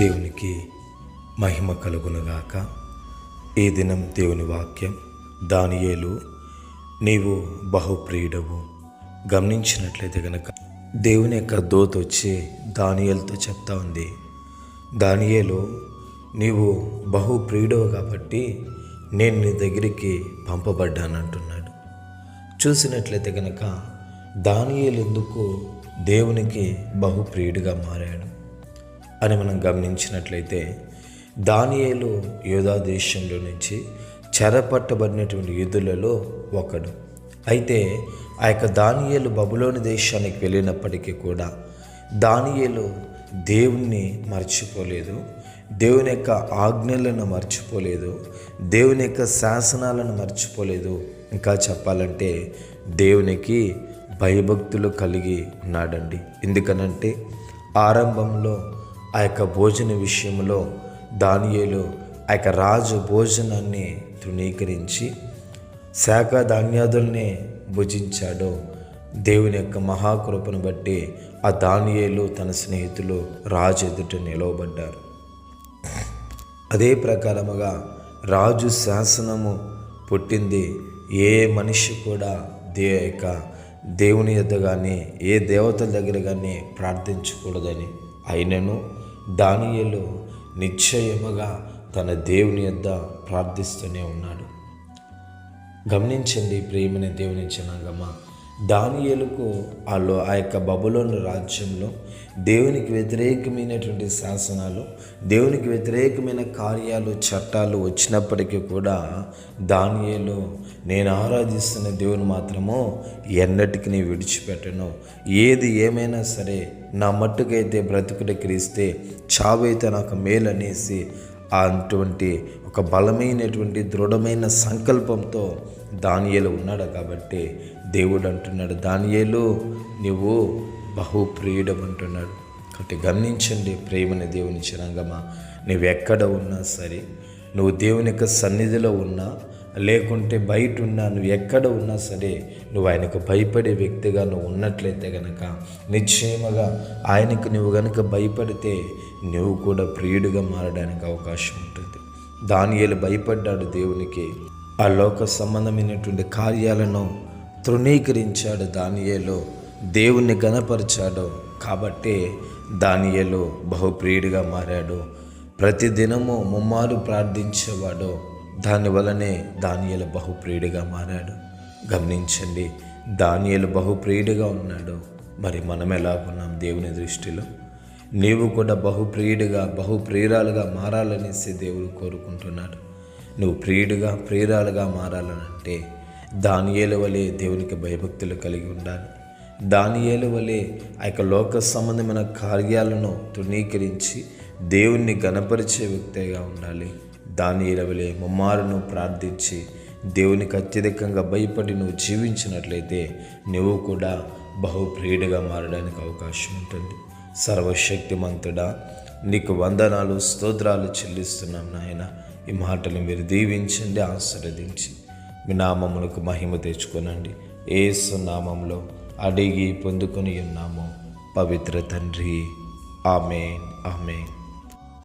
దేవునికి మహిమ కలుగునుగాక. ఈ దినం దేవుని వాక్యం దానియేలు నీవు బహుప్రియుడవు. గమనించినట్లయితే గనక దేవుని యొక్క దోత వచ్చి దానియేలతో చెప్తా ఉంది. దానియేలు నీవు బహుప్రియుడవు కాబట్టి నేను నీ దగ్గరికి పంపబడ్డానంటున్నాడు. చూసినట్లయితే కనుక దానియేలు ఎందుకు దేవునికి బహుప్రియుడిగా మారాడు? అని మనం గమనించినట్లయితే దానియేలు యోధా దేశంలో నుంచి చెరపట్టబడినటువంటి యూదులలో ఒకడు. అయితే ఆ యొక్క దానియేలు బబులోని దేశానికి వెళ్ళినప్పటికీ కూడా దానియేలు దేవుణ్ణి మర్చిపోలేదు దేవుని యొక్క ఆజ్ఞలను మర్చిపోలేదు దేవుని యొక్క శాసనాలను మర్చిపోలేదు. ఇంకా చెప్పాలంటే దేవునికి భయభక్తులు కలిగి ఉన్నాడండి. ఎందుకనంటే ఆరంభంలో ఆ యొక్క భోజన విషయంలో దానియేలు ఆ యొక్క రాజు భోజనాన్ని తృణీకరించి శాఖ ధాన్యాదుల్ని భుజించాడో. దేవుని యొక్క మహాకృపను బట్టి ఆ దానియేలు తన స్నేహితులు రాజు ఎదుట నిలవబడ్డారు. అదే ప్రకారముగా రాజు శాసనము పుట్టింది. ఏ మనిషి కూడా దే యొక్క దేవుని యొద్ద కానీ ఏ దేవతల దగ్గర కానీ ప్రార్థించకూడదని. అయినను దానియలు నిశ్చయముగా తన దేవుని యొద్ద ప్రార్థిస్తూనే ఉన్నాడు. గమనించండి ప్రేమని దేవుని జనాంగమా. దానియలకు వాళ్ళు ఆ యొక్క బబులోని రాజ్యంలో దేవునికి వ్యతిరేకమైనటువంటి శాసనాలు దేవునికి వ్యతిరేకమైన కార్యాలు చట్టాలు వచ్చినప్పటికీ కూడా దానియలు నేను ఆరాధిస్తున్న దేవుని మాత్రము ఎన్నటికి నీ విడిచిపెట్టను. ఏది ఏమైనా సరే నా మట్టుకైతే బ్రతుకుడు క్రీస్తే చావైతే నాకు మేలు అనేసి అటువంటి ఒక బలమైనటువంటి దృఢమైన సంకల్పంతో దానియేలు ఉన్నాడు కాబట్టి దేవుడు అంటున్నాడు దానియేలు నువ్వు బహుప్రియుడం అంటున్నాడు కాబట్టి గమనించండి ప్రేమని దేవుని చిరంగమా నువ్వెక్కడ ఉన్నా సరే నువ్వు దేవుని యొక్క సన్నిధిలో ఉన్నా లేకుంటే బయట ఉన్నా నువ్వు ఎక్కడ ఉన్నా సరే నువ్వు ఆయనకు భయపడే వ్యక్తిగా నువ్వు ఉన్నట్లయితే గనక నిశ్చయముగా ఆయనకు నువ్వు గనక భయపడితే నువ్వు కూడా ప్రియుడిగా మారడానికి అవకాశం ఉంటుంది. దానియలు భయపడ్డాడు దేవునికి ఆ లోక సంబంధమైనటువంటి కార్యాలను తృణీకరించాడు దానియేలో దేవుణ్ణి గణపరిచాడు కాబట్టి దానియేలో బహుప్రియుడిగా మారాడు. ప్రతిదినము ముమ్మారు ప్రార్థించేవాడు. దానివలనే దానియలు బహుప్రియుడిగా మారాడు. గమనించండి దానియలు బహుప్రియుడిగా ఉన్నాడు. మరి మనం ఎలాగున్నాం దేవుని దృష్టిలో? నీవు కూడా బహుప్రియుడిగా బహుప్రియురాలుగా మారాలనేసి దేవుడు కోరుకుంటున్నాడు. నువ్వు ప్రియుడిగా ప్రియురాలుగా మారాలనంటే దానియేలు వలె దేవునికి భయభక్తులు కలిగి ఉండాలి. దానియేలు వలె ఆ యొక్క లోక సంబంధమైన కార్యాలను తృణీకరించి దేవుణ్ణి గణపరిచే వ్యక్తిగా ఉండాలి. దాని వలె ముమ్మారును ప్రార్థించి దేవునికి అత్యధికంగా భయపడి నువ్వు జీవించినట్లయితే నువ్వు కూడా బహుప్రియుడిగా మారడానికి అవకాశం ఉంటుంది. సర్వశక్తిమంతుడా నీకు వందనాలు స్తోత్రాలు చెల్లిస్తున్నాం నాయన. ఈ మాటలు మీరు దీవించండి ఆశీర్వదించి మీ నామములకు మహిమ తెచ్చుకోనండి. ఏసు నామంలో అడిగి పొందుకొని ఉన్నాము. పవిత్ర తండ్రి. Amen amen.